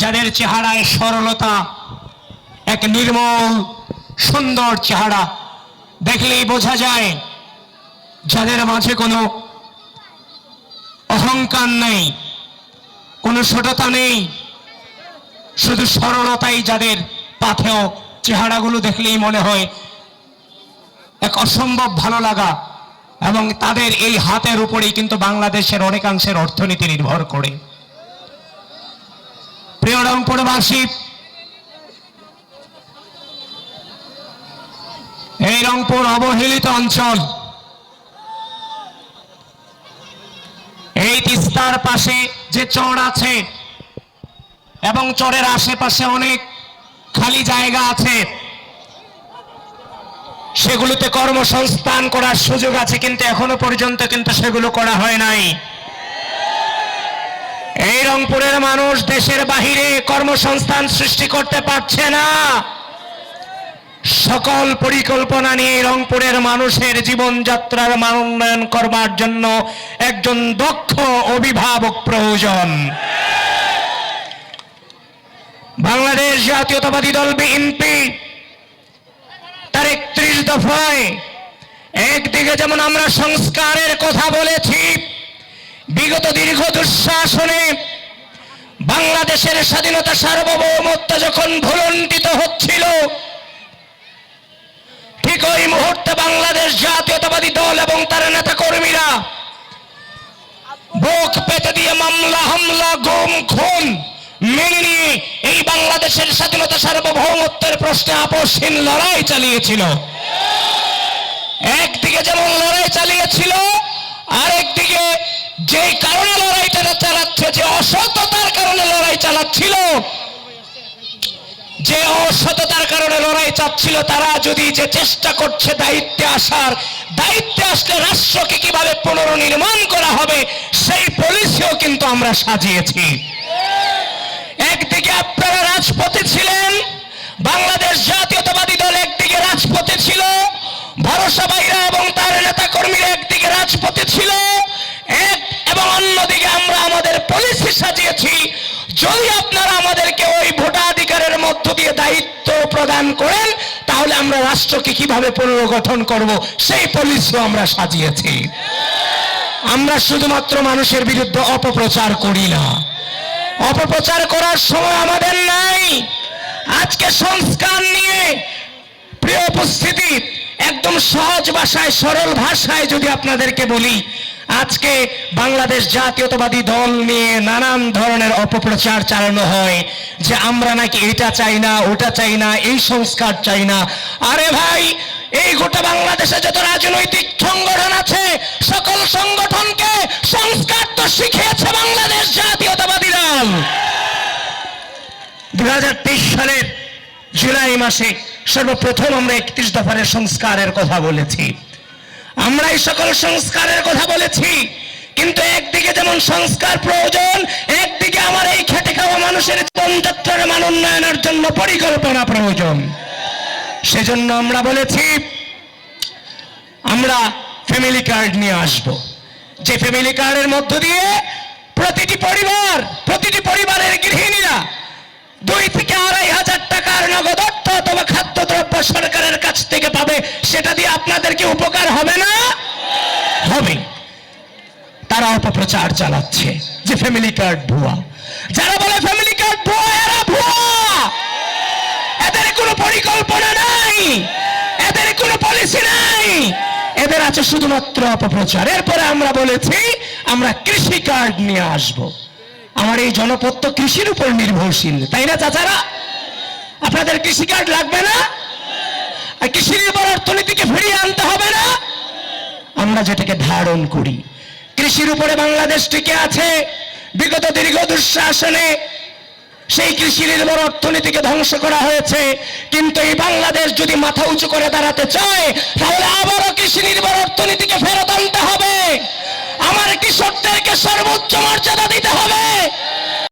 যাদের চেহারায় সরলতা, এক নির্মল, সুন্দর চেহারা, দেখলেই বোঝা যায় যাদের মাঝে কোনো অহংকার নেই, কোনো ছোটতা নেই, শুধু সরলতাই যাদের পাথেও চেহারাগুলো দেখলেই মনে হয় এক অসম্ভব ভালো লাগা এবং তাদের এই হাতের উপরেই কিন্তু বাংলাদেশের অনেকাংশের অর্থনীতি নির্ভর করে। রংপুরবাসী এই রংপুর অবহেলিত অঞ্চল। এই তিস্তার পাশে যে চর আছে এবং চরের আশেপাশে অনেক খালি জায়গা আছে, সেগুলোতে কর্মসংস্থান করার সুযোগ আছে, কিন্তু এখনও পর্যন্ত কিন্তু সেগুলো করা হয় নাই। এই রংপুরের মানুষ দেশের বাহিরে কর্মসংস্থান সৃষ্টি করতে পারছে না। সকল পরিকল্পনা নিয়ে রংপুরের মানুষের জীবনযাত্রার মান উন্নয়ন করবার জন্য একজন দক্ষ অভিভাবক প্রয়োজন। বাংলাদেশ জাতীয়তাবাদী দল বিএনপি তার একত্রিশ দফায় একদিকে যেমন আমরা সংস্কারের কথা বলেছি বিগত দীর্ঘ দুঃশাসনে বাংলাদেশের স্বাধীনতা সার্বভৌমত্ব যখন ভুলণ্ঠিত হচ্ছিল, ঠিক ওই মুহূর্তে বাংলাদেশ জাতীয়তাবাদী দল এবং তার নেতা কর্মীরা বুক পেতে দিয়ে মামলা, হামলা, গুম, খুন মেনে নিয়ে এই বাংলাদেশের স্বাধীনতা সার্বভৌমত্বের প্রশ্নে আপোষহীন লড়াই চালিয়েছিল। একদিকে যেমন লড়াই চালিয়েছিল, আরেকদিকে যে কারণে লড়াইটা চালাচ্ছে, যে অসততার কারণে লড়াই চালাচ্ছিল, যে অসততার কারণে লড়াই চাচ্ছিল, তারা যদি যে চেষ্টা করছে দায়িত্বে আসার, দায়িত্বে আসলে রাষ্ট্রকে কীভাবে পুনর্নির্মাণ করা হবে, সেই পলিসিও কিন্তু আমরা সাজিয়েছি। একদিকে আপনারা রাজপথে ছিলেন, বাংলাদেশ জাতীয়তাবাদী দল একদিকে রাজপথে ছিল, ভরসা বাইরা এবং তার নেতা কর্মীরা একদিকে রাজপথে ছিল, এক অন্যদিকে আমরা আমাদের পলিসি সাজিয়েছি। যদি আপনারা আমাদেরকে ওই ভোটাধিকারের মধ্য দিয়ে দায়িত্ব প্রদান করেন, তাহলে আমরা রাষ্ট্রকে কীভাবে পুনর্গঠন করব, সেই পলিসিও আমরা সাজিয়েছি। আমরা শুধুমাত্র মানুষের বিরুদ্ধে অপপ্রচার করি না। অপপ্রচার করার সময় আমাদের নাই। আজকে সংস্কার নিয়ে প্রিয় উপস্থিতি, একদম সহজ ভাষায়, সরল ভাষায় যদি আপনাদেরকে বলি আজকে বাংলাদেশ জাতীয়তাবাদী দল নিয়ে নানান ধরনের অপপ্রচার চালানো হয় যে আমরা নাকি এটা চাই না, ওটা চাই না, এই সংস্কার চাই না। আরে ভাই, এই গোটা বাংলাদেশে যত রাজনৈতিক সংগঠন আছে, সকল সংগঠনকে সংস্কার তো শিখিয়েছে বাংলাদেশ জাতীয়তাবাদী দল। দু হাজার তেইশ সালের জুলাই মাসে সর্বপ্রথম আমরা একত্রিশ দফারের সংস্কারের কথা বলেছি। আমরা এই সকল সংস্কারের কথা বলেছি। কিন্তু একদিকে যেমন সংস্কার প্রয়োজন, একদিকে আমার এই খেটে খাওয়া মানুষের জীবনযাত্রার মান উন্নয়নের জন্য পরিকল্পনা প্রয়োজন। সেজন্য আমরা বলেছি, আমরা ফ্যামিলি কার্ড নিয়ে আসব। যে ফ্যামিলি কার্ডের মধ্য দিয়ে সেটা দিয়ে আপনাদের কি উপকার হবে না? হবে। তারা অপপ্রচার চালাচ্ছে যে ফ্যামিলি কার্ড ভুয়া। যারা বলে ফ্যামিলি কার্ড ভুয়া, এরা ভুয়া। এদের কোনো পরিকল্পনা নাই। এদের কোনো পলিসি নাই। এদের আছে শুধুমাত্র অপপ্রচার। এরপরে আমরা বলেছি, আমরা কৃষি কার্ড নিয়ে আসব। আমার এই জনপদ তো কৃষির উপর নির্ভরশীল, তাই না চাচারা? আপনাদের কৃষি কার্ড লাগবে না? আর কৃষি নির্ভর অর্থনীতিকে ফিরিয়ে আনতে হবে না। আমরা যেটাকে ধারণ করি, কৃষির উপরে বাংলাদেশ টিকে আছে, বিগত দীর্ঘ দুঃশাসনে সেই কৃষি নির্ভর অর্থনীতিকে ধ্বংস করা হয়েছে। কিন্তু এই বাংলাদেশ যদি মাথা উঁচু করে দাঁড়াতে চায়, তাহলে আবারও কৃষি নির্ভর অর্থনীতিকে ফেরত আনতে হবে। আমার কৃষকদেরকে সর্বোচ্চ মর্যাদা দিতে হবে।